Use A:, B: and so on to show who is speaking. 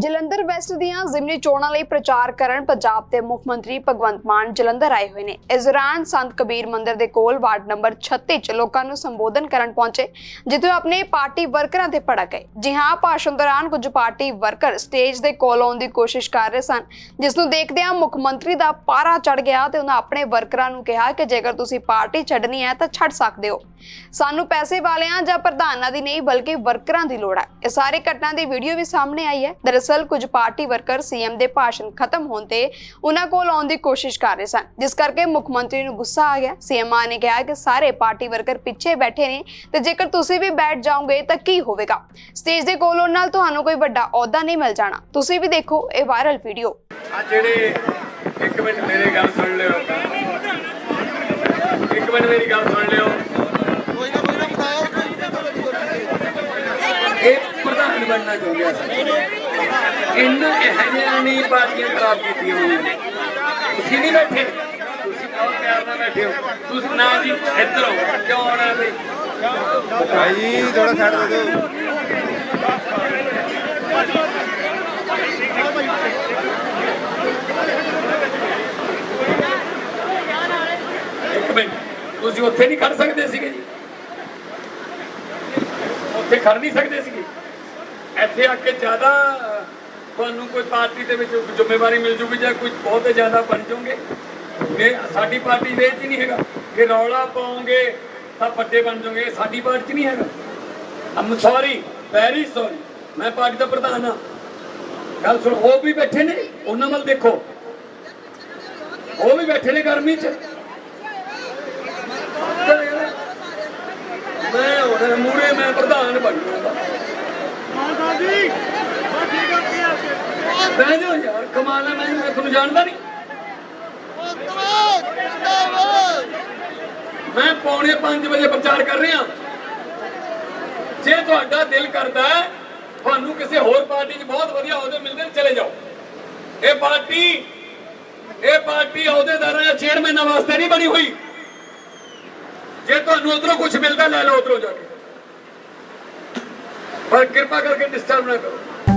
A: Jalandhar West ਦੀਆਂ ਜ਼ਿਮਨੀ ਚੋਣਾਂ ਲਈ ਪ੍ਰਚਾਰ ਕਰਨ ਪੰਜਾਬ ਦੇ ਮੁੱਖ ਮੰਤਰੀ ਭਗਵੰਤ ਮਾਨ ਜਲੰਧਰ ਆਏ ਹੋਏ ਨੇ। ਇਸ ਦੌਰਾਨ ਸੰਤ ਕਬੀਰ ਮੰਦਿਰ ਦੇ ਕੋਲ ਵਾਰਡ ਨੰਬਰ 36 ਚ ਲੋਕਾਂ ਨੂੰ ਸੰਬੋਧਨ ਕਰਨ ਪਹੁੰਚੇ, ਜਿੱਥੇ ਉਹ ਆਪਣੇ ਪਾਰਟੀ ਵਰਕਰਾਂ ਤੇ ਭੜਕ ਗਏ। ਜੀ ਹਾਂ, ਭਾਸ਼ਣ ਦੌਰਾਨ ਕੁਝ ਪਾਰਟੀ ਵਰਕਰ ਸਟੇਜ ਦੇ ਕੋਲ ਆਉਣ ਦੀ ਕੋਸ਼ਿਸ਼ ਕਰ ਰਹੇ ਸਨ, ਜਿਸ ਨੂੰ ਦੇਖਦਿਆਂ ਮੁੱਖ ਮੰਤਰੀ ਦਾ ਪਾਰਾ ਚੜ ਗਿਆ ਤੇ ਉਹਨਾਂ ਆਪਣੇ ਵਰਕਰਾਂ ਨੂੰ ਕਿਹਾ ਕਿ ਜੇਕਰ ਤੁਸੀਂ ਪਾਰਟੀ ਛੱਡਣੀ ਹੈ ਤਾਂ ਛੱਡ ਸਕਦੇ ਹੋ। ਸਾਨੂੰ ਪੈਸੇ ਵਾਲਿਆਂ ਜਾਂ ਪ੍ਰਧਾਨਾਂ ਦੀ ਨਹੀਂ, ਬਲਕਿ ਵਰਕਰਾਂ ਦੀ ਲੋੜ ਹੈ। ਇਹ ਸਾਰੇ ਘਟਨਾ ਦੀ ਵੀਡੀਓ ਵੀ ਸਾਹਮਣੇ ਆਈ ਹੈ। ਦਰਅਸਲ ਕੁਝ ਪਾਰਟੀ ਵਰਕਰ ਸੀਐਮ ਦੇ ਭਾਸ਼ਣ ਖਤਮ ਹੋਣ ਤੇ ਉਹਨਾਂ ਕੋਲ ਆਉਣ ਦੀ ਕੋਸ਼ਿਸ਼ ਕਰ ਰਹੇ ਸਨ। ਜਿਸ ਕਰਕੇ ਮੁੱਖ ਮੰਤਰੀ ਨੂੰ ਗੁੱਸਾ ਆ ਗਿਆ। ਸੀਐਮ ਨੇ ਕਿਹਾ ਕਿ ਸਾਰੇ ਪਾਰਟੀ ਵਰਕਰ ਪਿੱਛੇ ਬੈਠੇ ਨੇ ਤੇ ਜੇਕਰ ਤੁਸੀਂ ਵੀ ਬੈਠ ਜਾਓਗੇ ਤਾਂ ਕੀ ਹੋਵੇਗਾ? ਸਟੇਜ ਦੇ ਕੋਲ ਆਉਣ ਨਾਲ ਤੁਹਾਨੂੰ ਕੋਈ ਵੱਡਾ ਅਹੁਦਾ ਨਹੀਂ ਮਿਲ ਜਾਣਾ। ਤੁਸੀਂ ਵੀ ਦੇਖੋ ਇਹ ਵਾਇਰਲ ਵੀਡੀਓ।
B: ਆ ਜਿਹੜੇ ਇੱਕ ਮਿੰਟ ਮੇਰੀ ਗੱਲ ਸੁਣ ਲਿਓ। ਇੱਕ ਮਿੰਟ ਮੇਰੀ ਗੱਲ ਸੁਣ ਲਿਓ।
C: ਕੋਈ ਨਾ ਕੋਈ ਨਾ ਬਤਾਓ
B: ਇਹ ਪ੍ਰਧਾਨ ਬਣਨਾ ਚਾਹੁੰਦੇ ਆ। ਇਹਨਾਂ ਇਹ ਨਹੀਂ ਪਾਰਟੀਆਂ ਖਰਾਬ ਕੀਤੀਆਂ ਹੋਈਆਂ। ਨੇ ਤੁਸੀਂ ਨਹੀਂ ਬੈਠੇ। ਤੁਸੀਂ ਬਹੁਤ ਪਿਆਰ ਨਾਲ ਬੈਠੇ ਹੋ। ਤੁਸੀਂ ਨਾ ਜੀ ਇੱਧਰ ਹੋ ਕਿਉਂ ਆਉਣਾ ਬਈ?
C: ਭਾਈ ਥੋੜਾ ਸਾਈਡ ਦੇ ਦਿਓ।
B: ਇੱਕ ਮਿੰਟ। ਤੁਸੀਂ ਉੱਥੇ ਨਹੀਂ ਖੜ ਸਕਦੇ ਸੀਗੇ ਜੀ। ਉੱਥੇ ਖੜ ਨਹੀਂ ਸਕਦੇ ਸੀਗੇ। ਇੱਥੇ ਆ ਕੇ ਜ਼ਿਆਦਾ ਤੁਹਾਨੂੰ ਕੋਈ ਪਾਰਟੀ ਦੇ ਵਿੱਚ ਜ਼ਿੰਮੇਵਾਰੀ ਮਿਲ ਜੂਗੀ ਜਾਂ ਕੁਝ ਬਹੁਤ ਜ਼ਿਆਦਾ ਬਣ ਜਾਓਗੇ? ਇਹ ਸਾਡੀ ਪਾਰਟੀ ਦੇ ਵਿੱਚ ਨਹੀਂ ਹੈਗਾ। ਕਿ ਰੌਲਾ ਪਾਉਂਗੇ ਤਾਂ ਵੱਡੇ ਬਣ ਜਾਓਗੇ। ਸਾਡੀ ਪਾਰਟੀ 'ਚ ਨਹੀਂ ਹੈਗਾ। ਅਮ ਸੌਰੀ ਵੈਰੀ ਸੌਰੀ ਮੈਂ ਪਾਰਟੀ ਦਾ ਪ੍ਰਧਾਨ ਹਾਂ। ਗੱਲ ਸੁਣ, ਉਹ ਵੀ ਬੈਠੇ ਨੇ, ਉਹਨਾਂ ਵੱਲ ਦੇਖੋ। ਉਹ ਵੀ ਬੈਠੇ ਨੇ ਗਰਮੀ 'ਚ। ਮੈਂ ਹੁਣ ਮੂਰੇ ਮੈਂ ਪ੍ਰਧਾਨ ਬਣੂਗਾ ਬਹਿ ਜਾਓ ਯਾਰ, ਕਮਾਲ ਹੈ, ਮੈਂ ਮੈਂ ਤੁਹਾਨੂੰ ਜਾਣਦਾ ਨਹੀਂ। ਮੈਂ ਪੌਣੇ 5 ਵਜੇ ਪ੍ਰਚਾਰ ਕਰ ਰਿਹਾ। ਜੇ ਤੁਹਾਡਾ ਦਿਲ ਕਰਦਾ ਤੁਹਾਨੂੰ ਕਿਸੇ ਹੋਰ ਪਾਰਟੀ 'ਚ ਬਹੁਤ ਵਧੀਆ ਅਹੁਦੇ ਮਿਲਦੇ ਨੇ, ਚਲੇ ਜਾਓ। ਇਹ ਪਾਰਟੀ ਇਹ ਪਾਰਟੀ ਅਹੁਦੇਦਾਰਾਂ ਜਾਂ ਚੇਅਰਮੈਨਾਂ ਵਾਸਤੇ ਨਹੀਂ ਬਣੀ ਹੋਈ। ਜੇ ਤੁਹਾਨੂੰ ਉਧਰੋਂ ਕੁਝ ਮਿਲਦਾ, ਲੈ ਲਓ ਉਧਰੋਂ ਜਾ ਕੇ। ਪਰ ਕਿਰਪਾ ਕਰਕੇ ਡਿਸਟਰਬ ਨਾ ਕਰੋ।